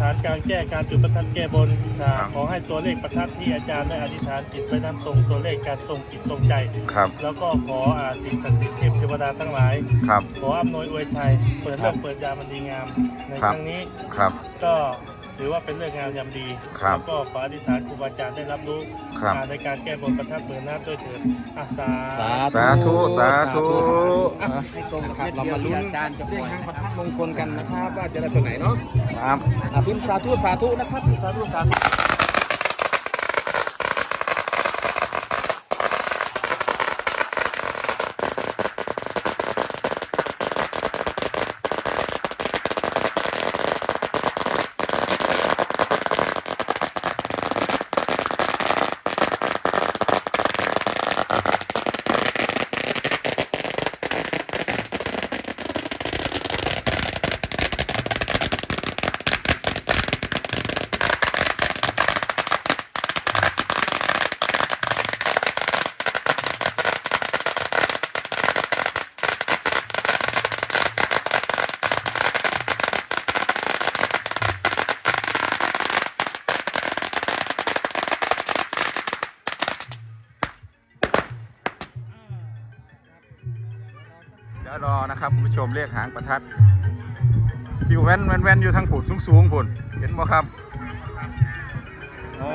ฐานการแก้การจุดประทัดแก้บนอ่าครับ ขอให้ตัวเลขประทัดที่อาจารย์ได้อธิษฐานจิตไว้นั้นตรงตัวเลขการตรงจิตตรงใจ ครับแล้วก็ขออ่าสิ่งศักดิ์สิทธิ์เทพเทวดาทั้งหลาย ครับ ขออำนวยอวยชัย เปิดเรื่องเปิดยามมันดีงาม ในครัคบรั้งนี้ครับ ก็ ถือว่าเป็นเรื่องงามยามดีครับแล้วก็ขออธิษฐานครูบาอาจารย์ได้รับรู้ครับอ่าในการแก้บนประทัดเมืองน้ำด้วยเถิดอาสาสาธุ สาธุอะให้ตรงกับนะครับเม็ดเราเดียวมาลุ้นที่อาจารย์จะปเรียล่กอยทางประนะคทัรัดบมงคลกันนะครับ ว่าจะได้ตัวไหนเนาะครับอะพิมพ์สาธุ สาธุนะครับพิมพ์สาธุ สาธุ รอนะครับคุณผู้ชมเรียกหางประทัดอยู่แว่นแว่นแว่นอยู่ทางผุดสูงๆผุดเห็นบ่ครับโอ้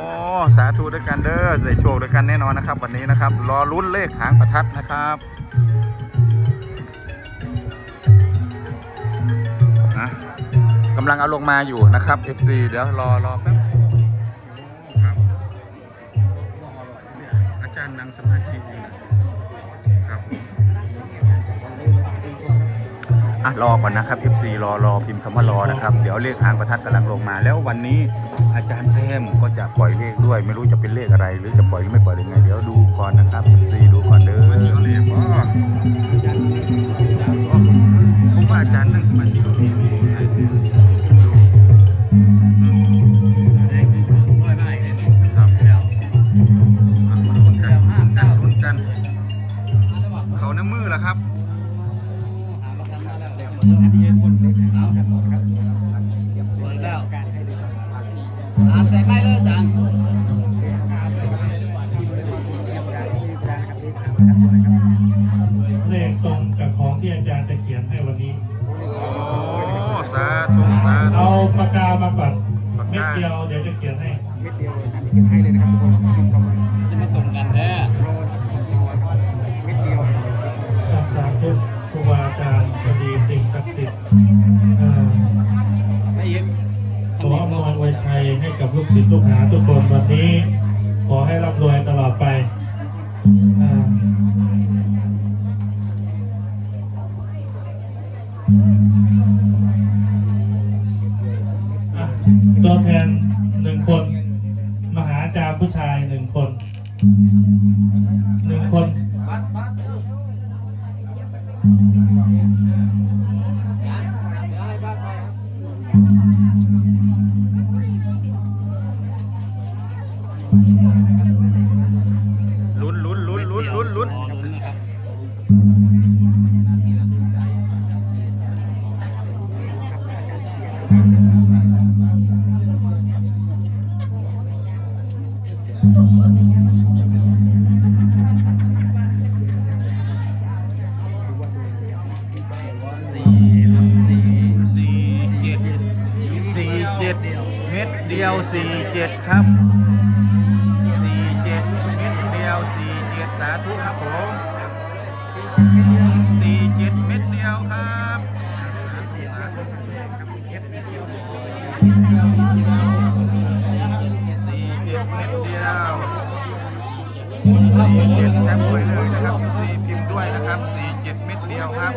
สาธุด้วยกันเด้อได้โชคด้วยกันแน่นอนนะครับวันนี้นะครับ รอลุ้นเลขหางประทัดนะครับนะกำลังเอาลงมาอยู่นะครับ FC เดี๋ยวรอรอแป๊บครับอาจารย์นั่งสมาธิอยู่นะ อะรอก่อนนะครับ FC รอรอพิมพ์คำว่ารอนะครับ เดี๋ยวเลขหางประทัดกำลังลงมา แล้ววันนี้อาจารย์แซมก็จะปล่อยเลขด้วย ไม่รู้จะเป็นเลขอะไร หรือจะปล่อยหรือไม่ปล่อยยังไง เดี๋ยวดูก่อนนะครับ FC ดู ไม่เลยอาจารย์ ลูกศิษย์ลูกหาทุกคนวันนี้ ขอให้ร่ำรวยตลอดไปตัวแทนหนึ่งคน มหาอาจารย์ผู้ชายหนึ่งคนหนึ่งคน สี่สี่เจ็ดสี่เจ็ดเม็ดเดียวสี่เจ็ดครับสี่เจ็ดเม็ดเดียวสี่เจ็ดสาธุครับผมสี่เจ็ดเม็ดเดียวครับสาธุสี่ สี่เจ็ดแคปไว้เลยนะครับ FC พิมพ์ด้วยนะครับสี่เจ็ดเม็ดเดียวครับ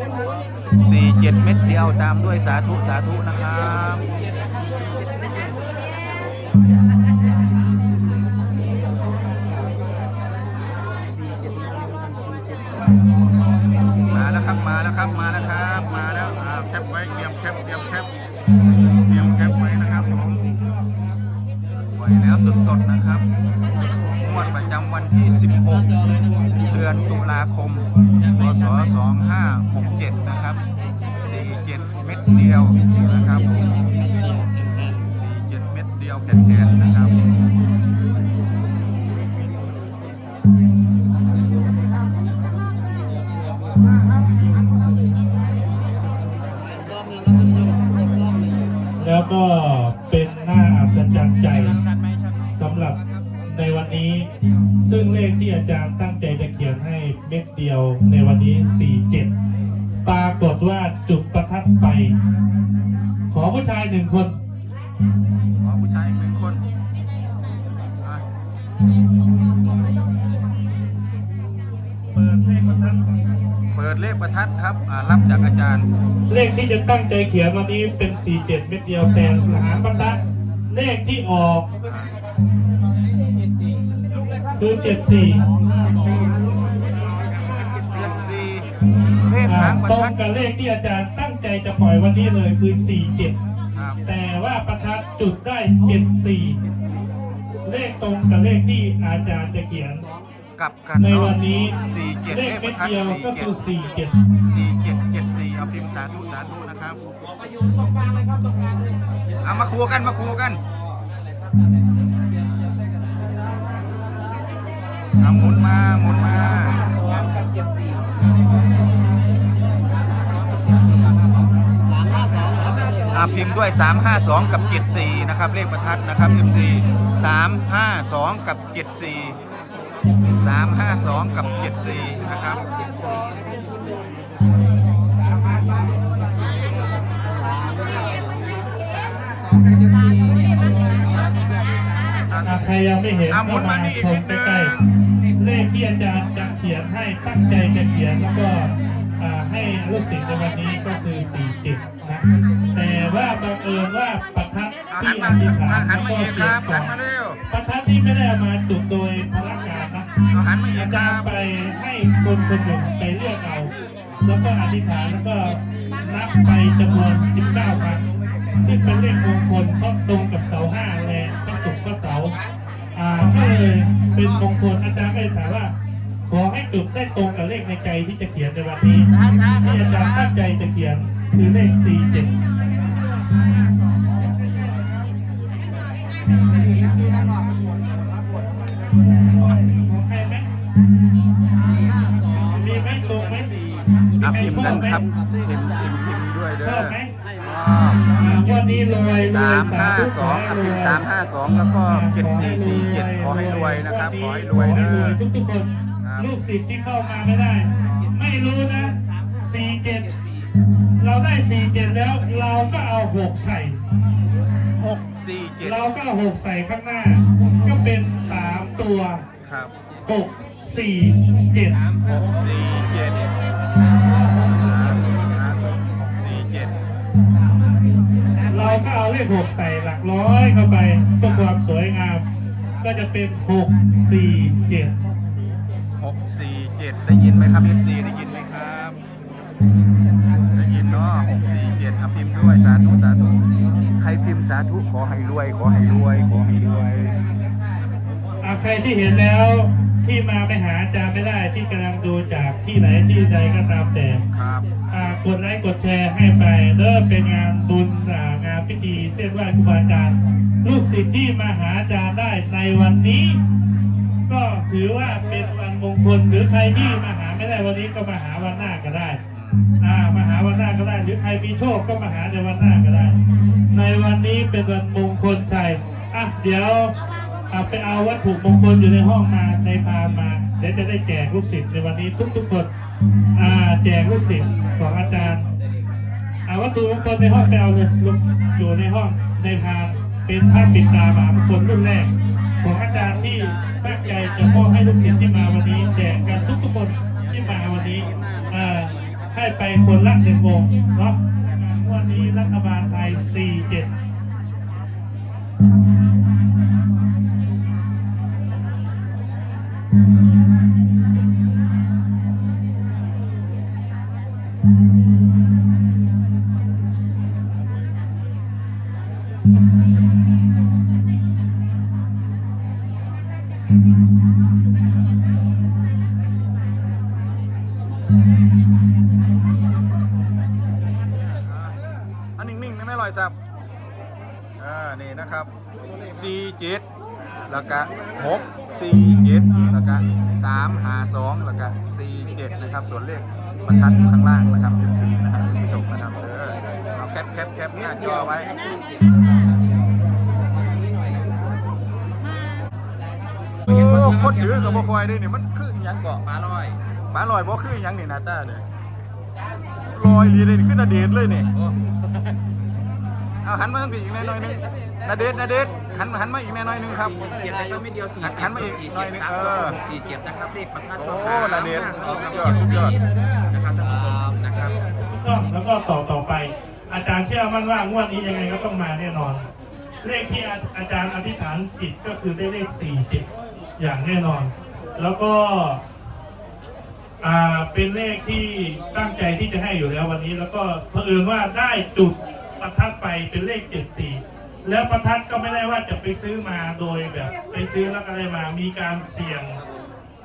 สี่เจ็ดเม็ดเดียวตามด้วยสาธุสาธุนะครับมาแล้วครับมาแล้วครับมาแล้วครับมาแล้วอ่าแคปไว้เตรียมแคปเตรียมแคปเตรียมแคปไว้นะครับผมปล่อยแล้วสดๆนะครับงวดประจำวันที่16เดือนตุ ลาคม พศ 2567 นะครับ หนึ่งคนขอผู้ชายอีกหนึ่งคนอะเปิดเลขประทัดเปิดเลขประทัดครับอ่ารับจากอาจารย์ เลขที่จะตั้งใจเขียนวันนี้เป็น47เม็ดเดียวแต่หารประทัดเลขที่ออก คือ74เจ็ดสี่เลขหางประตรงทัด กับเลขที่อาจารย์ตั้งใจจะปล่อยวันนี้เลยคือ47ครับ แต่ว่าประทัดจุดได้74เลขตรงกับเลขที่อาจารย์จะเขียนกลับกันในเนาะวันนี้สี่เจ็ดเลเลขขปเม็ดระทัดเดียวสี่ก็เจ็คืดอสี่เจ็ดเจ็ดสี่เอาพิมพ์สาธุสาธุนะครับเอามาคูกันมาคูกันเอาหมุนมาหมุนมา พิมพ์ด้วย 352 กับ 74 นะครับ เลขประทัดนะครับ FC 352 กับ 74 352 กับ 74 นะครับอะใครยังไม่เห็นอะหมุก็นมามานี่อีกชนิมดใกนึล้งๆเลขที่อาจารย์จะเขียนให้ตั้งใจจะเขียนแล้วก็อ่าให้ลูกศิษย์ในวันนี้ก็คือ 47 นะแต่ ว่าบังเอิญว่าประทัดอะที่หันอมาธิษฐานหันมาก็อีกเสีครับหันมาเร็วประทัดที่ไม่ได้เอามาจุดโดยพละการนะเอาหันมาอีอากคจารับย์ไปให้คนคนหนึ่งไปเลือกเอา แล้วก็อธิษฐานแล้วก็นับไปจำนวน 19 ครั้ง ซึ่งเป็นเลขมงคลเพราะตรงกับเสาห้าและก็ศุกร์ก็เสาร์อ่าก็เลยเป็นมงคลอาจารย์ก็เลยถามว่า ขอให้จุดได้ตรงกับเลขในใจที่จะเขียนในวันนี้ ที่อาจารย์ตั้งใจจะเขียนคือเลข 47 องใครไหมมีไหมตรงไหมอะใครพิมชพ์อกับนไหมครับพิมพ์พิมพ์พิมพ์ด้วยเด้ชออบไหมอ๋ออ่าวันนี้รวยรวสายมห้าธุสองขอะให้พิมพ์สามห้าสองแล้วก็เจ็ดสี่สี่เจ็ดขอให้รวยนะครับขอให้รวยขอเด้ให้รอวยทุกๆคนครับลูกศิษย์ที่เข้ามาไม่ได้ ไม่รู้นะ47เราได้47แล้วเราก็เอา6ใส่ หกสี่เจ็ดเราก็เอา6ใส่ข้างหน้า ก็เป็น3ตัวครับ6 4 7หกสี่เจ็ดสามหกสี่เจ็ดเราก็เอาเลข6ใส่หลักร้อยเข้าไปเพื่อความสวยงาม ก็จะเป็น6 4 7หกสี่เจ็ดได้ยินไหมครับ FC ได้ยินไหมครับได้ยิ นเนาะหกสี่เจ็ดเอาพิมพ์ด้วยสาธุสาธุ ใครพิมพ์สาธุขอให้รวย ขอให้รวย ขอให้รวยอะใครที่เห็นแล้วที่มาไม่หาอาจารย์ไม่ได้ที่กำลังดูจากที่ไหนที่ใดก็ตามแต่ครับ อ่ากดไลค์กดแชร์ให้ไปเริ่มเป็นงานบุญอ่างานพิธีเส้นไหว้ครูบาอาจารย์ลูกศิษย์ที่มาหาอาจารย์ได้ในวันนี้ ก็ถือว่าเป็นวันมงคลหรือใครที่มาหาไม่ได้วันนี้ก็มาหาวันหน้าก็ได้ อ่ามาหาวันหน้าก็ได้ หรือใครมีโชคก็มาหาในวันหน้าก็ได้ ในวันนี้เป็นวันมงคลชัยอะเดี๋ยวอะไปเอาวัตถุมงคลอยู่ในห้องมาในพานมา เดี๋ยวจะได้แจกลูกศิษย์ในวันนี้ทุกๆคนอ่าแจกลูกศิษย์ของอาจารย์อ่าวัตถุมงคลในห้องไปเอาเลยอยู่ในห้องในพานเป็นผ้าปิดตามามงคลรุ่นแรก ของอาจารย์ที่ตั้งใจจะมอบให้ลูกศิษย์ที่มาวันนี้ แจกกันทุกๆคนที่มาวันนี้อ่า ให้ไปคนละหนึ่งวงเนาะวันนี้รัฐบาลไทย 47 4 7แล้วก็6 4 7แล้วก็3 5 2แล้วก็4 7นะครับ ส่วนเลขบรรทัดข้างล่างนะครับ FC นะครับคุณผู้ชมนะครับเออเอาแคปแคปแคปหน้าจอไว้โอ้คนถือกับบ่คอยเด้นี่มันคือหยังเกาะปลาลอยหมาลอยบ่คือหยังนี่หนาตาเนี่ยลอยดีเลยนี่ขึ้นนาเดชน์เลยนี่ เอาหันมาทางพี่อีกหน่อยหนึงนาเดชน์นาเดชน์หันหันมาอีกหน่อยหนึงครับ เจ็ดนะครับไม่เดียวสี่หันหันมาอีกหน่อยหนึงเออสี่เจ็ดนะครับเลขประทัดโอ้ก็สามนาเดชน์ห้าสองสุดยอดสุดยอด นะครับท่านผู้ชมนะครับก็แล้วก็ต่อต่อไป อาจารย์เชื่อมั่นว่างวดนี้ยังไงก็ต้องมาแน่นอน เลขที่อาอาจารย์อธิษฐานจิตก็คือได้เลขสี่จิตอย่างแน่นอน แล้วก็ อ่าเป็นเลขที่ตั้งใจที่จะให้อยู่แล้ววันนี้ แล้วก็เผอิญว่าได้จุด ประทัดไปเป็นเลขเจ็ดสี่แล้วประทัดก็ไม่ได้ว่าจะไปซื้อมาโดยแบบไปซื้อแล้วก็ได้มามีการเสี่ยง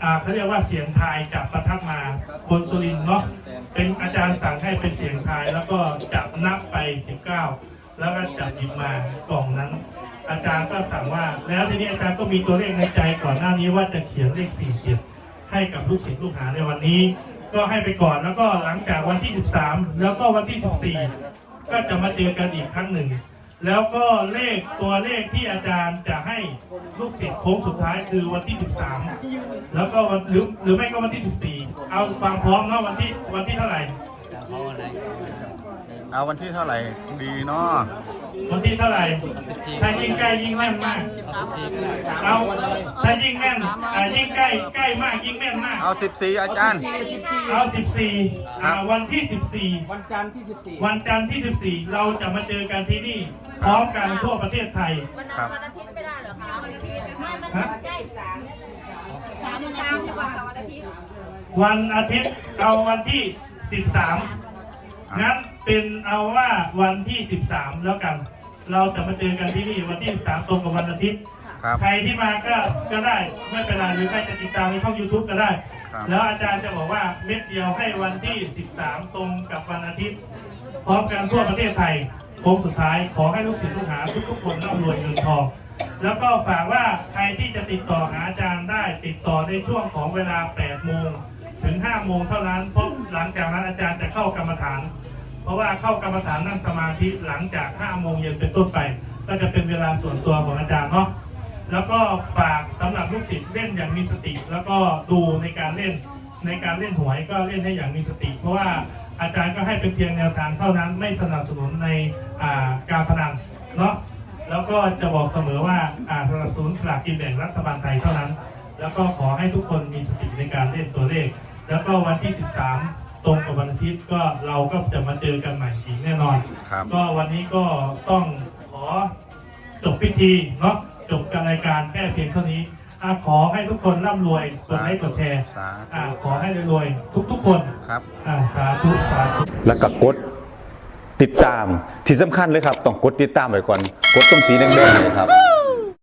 อ่าเขาเรียกว่าเสียงทายจับประทัดมาคนสุรินทร์เนาะเป็นอาจารย์สั่งให้เป็นเสียงทายแล้วก็จับนับไป 19 แล้วก็จับหยิบมากล่องนั้น อาจารย์ก็สั่งว่า แล้วทีนี้อาจารย์ก็มีตัวเลขในใจก่อนหน้านี้ว่าจะเขียนเลข47ให้กับลูกศิษย์ลูกหาในวันนี้ ก็ให้ไปก่อนแล้วก็หลังจากวันที่ 13 แล้วก็วันที่ 14 ก็จะมาเจอกันอีกครั้งหนึ่ง แล้วก็เลขตัวเลขที่อาจารย์จะให้ลูกศิษย์โค้งสุดท้ายคือวันที่ 13 แล้วก็วันหรือหรือไม่ก็วันที่ 14 เอาความพร้อมเนาะวันที่วันที่เท่าไหร่จะเขาอะไรเอาวันที่เท่าไหร่ดีเนาะ วันที่เท่าไหร่สิบสี่ถ้ายิ่งใกล้ยิ่งแม่นมากเอาสิบสี่ก็ได้เอาถ้ายิ่งแม่นอ่ายิ่งใกล้ใกล้มากยิ่งแม่นมาก เอา14อาจารย์ เอา14อ่าวันที่ 14 วันจันทร์ที่สิบสี่วันจันทร์ที่14เราจะมาเจอกันที่นี่พร้อมกันทั่วประเทศไทยวันครับวันอาทิตย์ไม่ได้เหรอคะวันอาทิตย์ไม่มันฮะใช่สามสามสามจังหวัดวันอาทิตย์วันอาทิตย์เอาวันที่13งั้นเป็นเอาว่าวันที่13แล้วกัน เราจะมาเจอกันที่นี่วันที่13ตรงกับวันอาทิตย์ ครับ ใครที่มาก็ก็ได้ไม่เป็นไรหรือใครจะติดตามในช่อง YouTube ก็ได้ ครับ แล้วอาจารย์จะบอกว่าเม็ดเดียวให้วันที่ 13 ตรงกับวันอาทิตย์ พร้อมกันทั่วประเทศไทยโค้งสุดท้ายขอให้ลูกศิษย์ลูกหาทุกๆคนร่ำรวยเงินทอง แล้วก็ฝากว่าใครที่จะติดต่อหาอาจารย์ได้ติดต่อในช่วงของเวลา 8 โมง ถึง 5 โมงเท่านั้นเพราะหลังจากนั้นอาจารย์จะเข้ากรรมฐาน เพราะว่าเข้ากรรมฐานนั่งสมาธิหลังจาก5โมงเย็นเป็นต้นไป ก็จะเป็นเวลาส่วนตัวของอาจารย์เนาะแล้วก็ฝากสำหรับลูกศิษย์เล่นอย่างมีสติ แล้วก็ดูในการเล่นในการเล่นหวยก็เล่นให้อย่างมีสติ เพราะว่าอาจารย์ก็ให้เป็นเพียงแนวทางเท่านั้นไม่สนับสนุนในาการพนันเนาะแล้วก็จะบอกเสมอว่าอ่าสนับสนุนสลากกินแบ่งรัฐบาลไทยเท่านั้น แล้วก็ขอให้ทุกคนมีสติในการเล่นตัวเลข แล้วก็วันที่ 13 ตรงกับวันอาทิตย์ก็เราก็จะมาเจอกันใหม่อีกแน่นอน ครับ ก็วันนี้ก็ต้องขอจบพิธีเนาะจบการรายการแค่เพียงเท่านี้อะขอให้ทุกคนร่ำรวยกดไลค์กดแชร์สาธุอะขอให้รวยๆทุกๆคนครับ อะสาธุสาธุ แล้วก็กดติดตามที่สำคัญเลยครับ ต้องกดติดตามไว้ก่อน กดตรงสีแดงๆเลยครับ